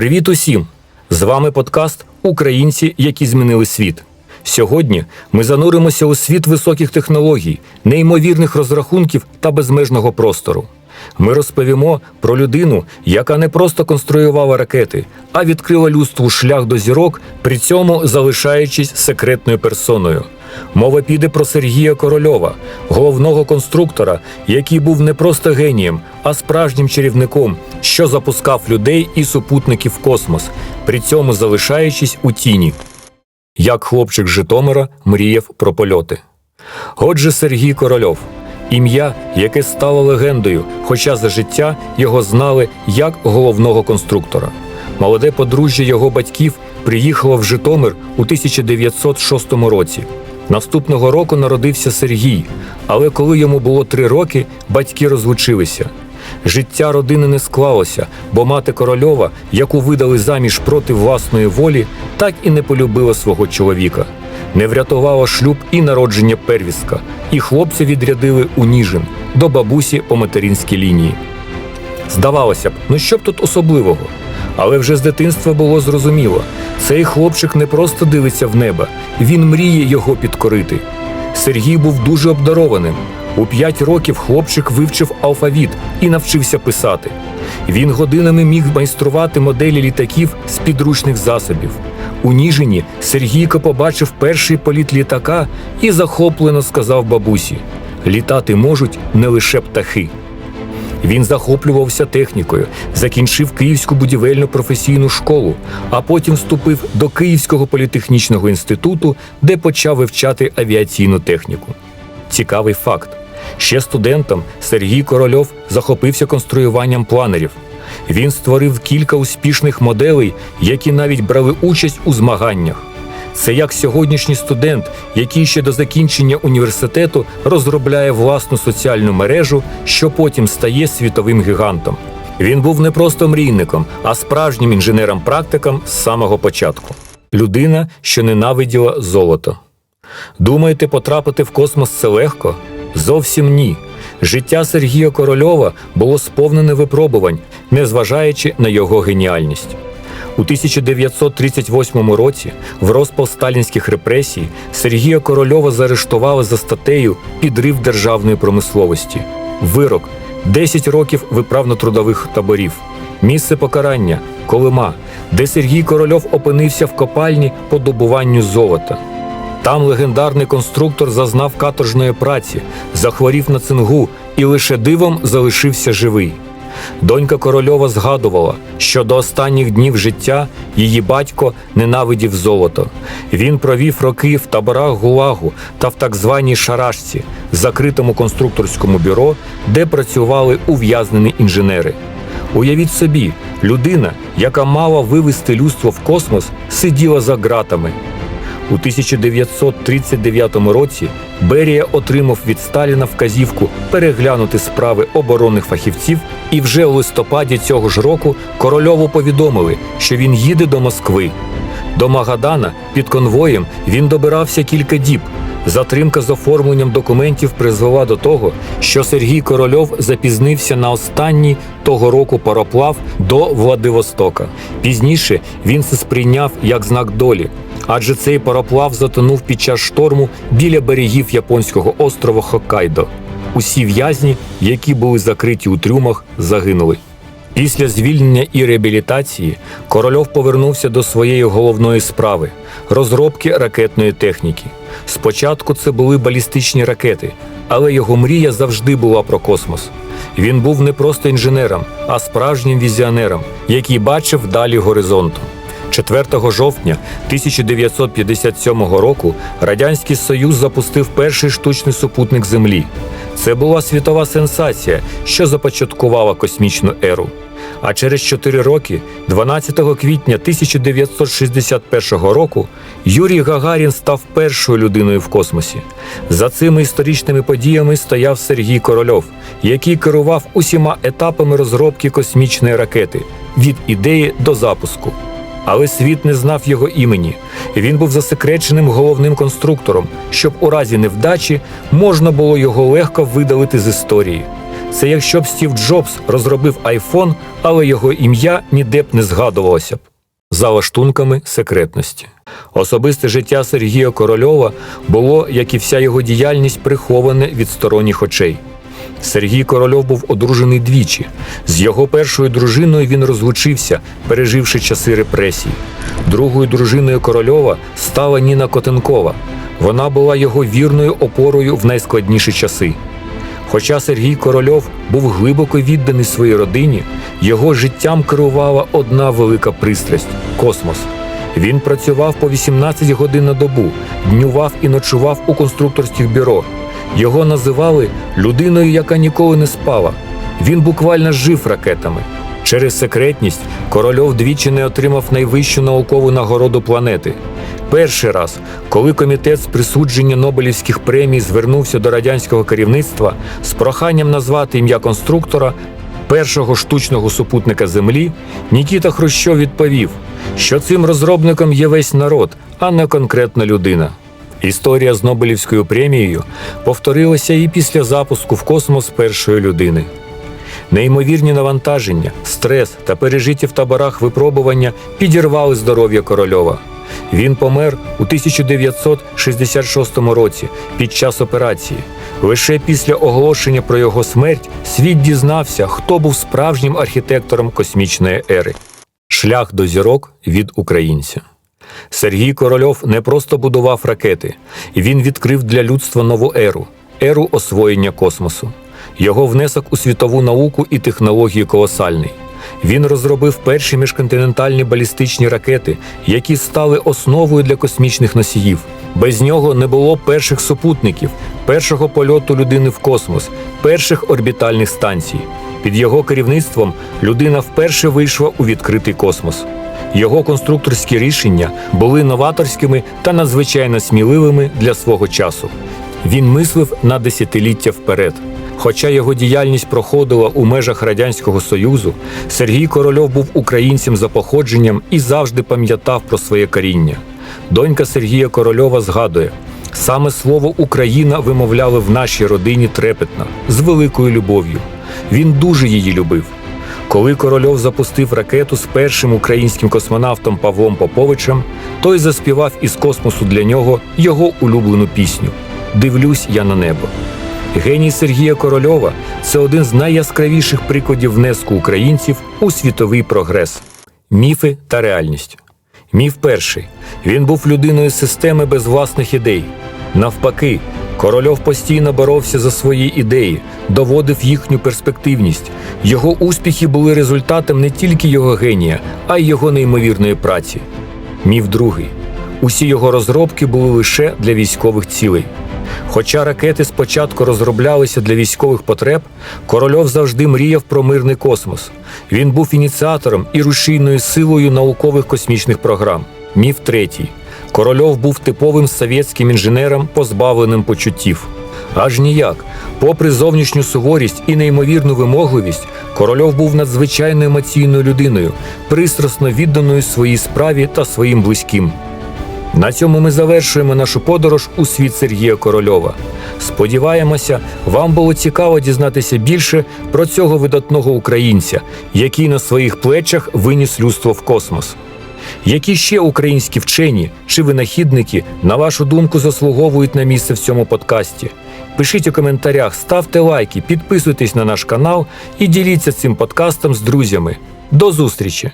Привіт усім! З вами подкаст Українці, які змінили світ. Сьогодні ми зануримося у світ високих технологій, неймовірних розрахунків та безмежного простору. Ми розповімо про людину, яка не просто конструювала ракети, а відкрила людству шлях до зірок, при цьому залишаючись секретною персоною. Мова піде про Сергія Корольова, головного конструктора, який був не просто генієм, а справжнім чарівником, що запускав людей і супутників в космос, при цьому залишаючись у тіні. Як хлопчик Житомира мріяв про польоти. Отже, Сергій Корольов, ім'я, яке стало легендою, хоча за життя його знали як головного конструктора. Молоде подружжя його батьків приїхало в Житомир у 1906 році. Наступного року народився Сергій, але коли йому було три роки, батьки розлучилися. Життя родини не склалося, бо мати корольова, яку видали заміж проти власної волі, так і не полюбила свого чоловіка. Не врятувало шлюб і народження первістка, і хлопця відрядили у Ніжин до бабусі по материнській лінії. Здавалося б, ну що б тут особливого? Але вже з дитинства було зрозуміло, цей хлопчик не просто дивиться в небо, він мріє його підкорити. Сергій був дуже обдарованим. У п'ять років хлопчик вивчив алфавіт і навчився писати. Він годинами міг майструвати моделі літаків з підручних засобів. У Ніжині Сергійко побачив перший політ літака і захоплено сказав бабусі: літати можуть не лише птахи. Він захоплювався технікою, закінчив Київську будівельну професійну школу, а потім вступив до Київського політехнічного інституту, де почав вивчати авіаційну техніку. Цікавий факт: ще студентом Сергій Корольов захопився конструюванням планерів. Він створив кілька успішних моделей, які навіть брали участь у змаганнях. Це як сьогоднішній студент, який ще до закінчення університету розробляє власну соціальну мережу, що потім стає світовим гігантом. Він був не просто мрійником, а справжнім інженером-практиком з самого початку. Людина, що ненавиділа золото. Думаєте, потрапити в космос це легко? Зовсім ні. Життя Сергія Корольова було сповнене випробувань, незважаючи на його геніальність. У 1938 році, в розпал сталінських репресій, Сергія Корольова заарештували за статтею Підрив державної промисловості. Вирок 10 років виправно-трудових таборів. Місце покарання Колима, де Сергій Корольов опинився в копальні по добуванню золота. Там легендарний конструктор зазнав каторжної праці, захворів на цингу і лише дивом залишився живий. Донька Корольова згадувала, що до останніх днів життя її батько ненавидів золото. Він провів роки в таборах Гулагу та в так званій шарашці, закритому конструкторському бюро, де працювали ув'язнені інженери. Уявіть собі, людина, яка мала вивести людство в космос, сиділа за ґратами. У 1939 році Берія отримав від Сталіна вказівку переглянути справи оборонних фахівців, і вже у листопаді цього ж року Корольову повідомили, що він їде до Москви. До Магадана під конвоєм він добирався кілька діб. Затримка з оформленням документів призвела до того, що Сергій Корольов запізнився на останній того року пароплав до Владивостока. Пізніше він це сприйняв як знак долі, адже цей пароплав затонув під час шторму біля берегів японського острова Хоккайдо. Усі в'язні, які були закриті у трюмах, загинули. Після звільнення і реабілітації Корольов повернувся до своєї головної справи розробки ракетної техніки. Спочатку це були балістичні ракети, але його мрія завжди була про космос. Він був не просто інженером, а справжнім візіонером, який бачив далі горизонту. 4 жовтня 1957 року Радянський Союз запустив перший штучний супутник Землі. Це була світова сенсація, що започаткувала космічну еру. А через 4 роки, 12 квітня 1961 року, Юрій Гагарін став першою людиною в космосі. За цими історичними подіями стояв Сергій Корольов, який керував усіма етапами розробки космічної ракети від ідеї до запуску. Але світ не знав його імені. Він був засекреченим головним конструктором, щоб у разі невдачі можна було його легко видалити з історії. Це якщо б Стів Джобс розробив айфон, але його ім'я ніде б не згадувалося б. За лаштунками секретності. Особисте життя Сергія Корольова було, як і вся його діяльність, приховане від сторонніх очей. Сергій Корольов був одружений двічі. З його першою дружиною він розлучився, переживши часи репресій. Другою дружиною Корольова стала Ніна Котенкова. Вона була його вірною опорою в найскладніші часи. Хоча Сергій Корольов був глибоко відданий своїй родині, його життям керувала одна велика пристрасть космос. Він працював по 18 годин на добу, днював і ночував у конструкторських бюро. Його називали людиною, яка ніколи не спала. Він буквально жив ракетами. Через секретність Корольов двічі не отримав найвищу наукову нагороду планети. Перший раз, коли комітет з присудження Нобелівських премій звернувся до радянського керівництва з проханням назвати ім'я конструктора першого штучного супутника Землі, Нікіта Хрущов відповів, що цим розробником є весь народ, а не конкретна людина. Історія з Нобелівською премією повторилася і після запуску в космос першої людини. Неймовірні навантаження, стрес та пережиті в таборах випробування підірвали здоров'я корольова. Він помер у 1966 році під час операції. Лише після оголошення про його смерть світ дізнався, хто був справжнім архітектором космічної ери. Шлях до зірок від українця. Сергій Корольов не просто будував ракети, він відкрив для людства нову еру еру освоєння космосу. Його внесок у світову науку і технології колосальний. Він розробив перші міжконтинентальні балістичні ракети, які стали основою для космічних носіїв. Без нього не було перших супутників, першого польоту людини в космос, перших орбітальних станцій. Під його керівництвом людина вперше вийшла у відкритий космос. Його конструкторські рішення були новаторськими та надзвичайно сміливими для свого часу. Він мислив на десятиліття вперед. Хоча його діяльність проходила у межах Радянського Союзу, Сергій Корольов був українцем за походженням і завжди пам'ятав про своє коріння. Донька Сергія Корольова згадує: саме слово Україна вимовляли в нашій родині трепетно, з великою любов'ю. Він дуже її любив. Коли Корольов запустив ракету з першим українським космонавтом Павлом Поповичем, той заспівав із космосу для нього його улюблену пісню Дивлюсь я на небо. Геній Сергія Корольова це один з найяскравіших прикладів внеску українців у світовий прогрес. Міфи та реальність. Міф перший. Він був людиною системи без власних ідей. Навпаки, Корольов постійно боровся за свої ідеї, доводив їхню перспективність. Його успіхи були результатом не тільки його генія, а й його неймовірної праці. Міф другий. Усі його розробки були лише для військових цілей. Хоча ракети спочатку розроблялися для військових потреб, Корольов завжди мріяв про мирний космос. Він був ініціатором і рушійною силою наукових космічних програм. Міф третій. Корольов був типовим совєтським інженером, позбавленим почуттів. Аж ніяк. Попри зовнішню суворість і неймовірну вимогливість, Корольов був надзвичайно емоційною людиною, пристрасно відданою своїй справі та своїм близьким. На цьому ми завершуємо нашу подорож у світ Сергія Корольова. Сподіваємося, вам було цікаво дізнатися більше про цього видатного українця, який на своїх плечах виніс людство в космос. Які ще українські вчені чи винахідники, на вашу думку, заслуговують на місце в цьому подкасті? Пишіть у коментарях, ставте лайки, підписуйтесь на наш канал і діліться цим подкастом з друзями. До зустрічі!